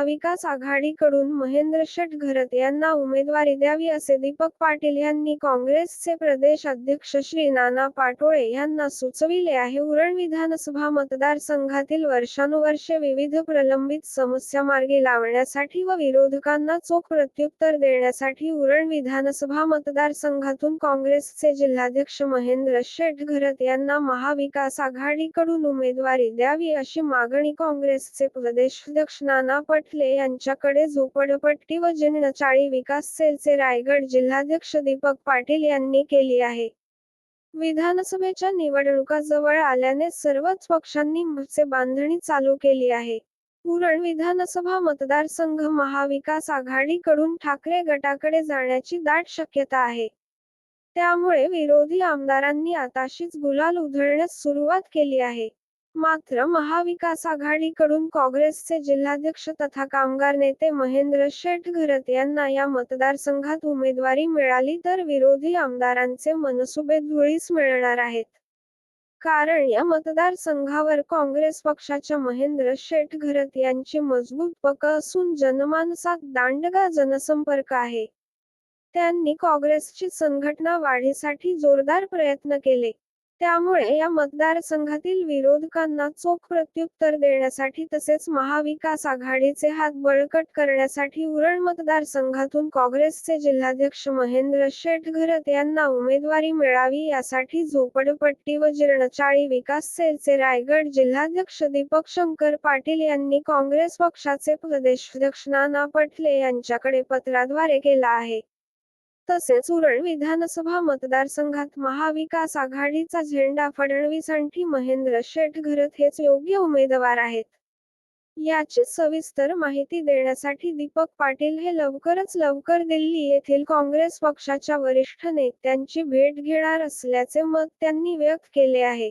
महाविकास आघाडीकडून महेंद्र शेट घरत यांना उमेदवारी द्यावी असे दीपक पाटील यांनी काँग्रेसचे प्रदेश अध्यक्ष श्री नाना पाटोळे यांना सुचविले आहे. उरण विधानसभा मतदारसंघातील वर्षानुवर्षे विविध प्रलंबित समस्या मार्गी लावण्यासाठी व विरोधकांना चोख प्रत्युत्तर देण्यासाठी उरण विधानसभा मतदारसंघातून काँग्रेसचे जिल्हाध्यक्ष महेंद्र शेट घरत यांना महाविकास आघाडीकडून उमेदवारी द्यावी अशी मागणी काँग्रेसचे प्रदेशाध्यक्ष नाना पट पटले यांच्याकडे झोपडपट्टी व जीर्णचाळी विकास सेलचे रायगड जिल्हाध्यक्ष दीपक पाटील यांनी केली आहे. विधानसभेच्या निवडणुका जवळ आल्याने सर्वच पक्षांनी मोर्चे बांधणी चालू केली आहे. उरण विधानसभा मतदारसंघ महाविकास आघाडीकडून ठाकरे गटाकडे जाण्याची दाट शक्यता आहे. त्यामुळे विरोधी आमदारांनी आताशीच गुलाल उधळण्यास सुरुवात केली आहे. मात्र महाविकास आघाडीकडून काँग्रेसचे जिल्हाध्यक्ष तथा कामगार नेते महेंद्र शेठ घरत यांना या मतदारसंघात उमेदवारी मिळाली तर विरोधी आमदारांचे मनसुबे धुळीस मिळणार आहेत. कारण या मतदारसंघावर काँग्रेस पक्षाच्या महेंद्र शेठ घरत यांची मजबूत पक असून जनमानसात दांडगा जनसंपर्क आहे. त्यांनी काँग्रेसची संघटना वाढीसाठी जोरदार प्रयत्न केले. त्यामुळे या मतदारसंघातील विरोधकांना चोख प्रत्युत्तर देण्यासाठी तसेच महाविकास आघाडीचे हात बळकट करण्यासाठी उरण मतदारसंघातून काँग्रेसचे जिल्हाध्यक्ष महेंद्र शेठ घरत यांना उमेदवारी मिळावी यासाठी झोपडपट्टी व जीर्णचाळी विकास सेलचे रायगड जिल्हाध्यक्ष दीपक शंकर पाटील यांनी काँग्रेस पक्षाचे प्रदेशाध्यक्ष नाना पटले यांच्याकडे पत्राद्वारे केला आहे. तसेच उरण विधानसभा मतदारसंघात महाविकास आघाडीचा झेंडा फडणवीसांठी महेंद्र शेठ घरत हेच योग्य उमेदवार आहेत. याची सविस्तर माहिती देण्यासाठी दीपक पाटील हे लवकरच लवकर दिल्ली येथील काँग्रेस पक्षाच्या वरिष्ठ नेत्यांची भेट घेणार असल्याचे मत त्यांनी व्यक्त केले आहे.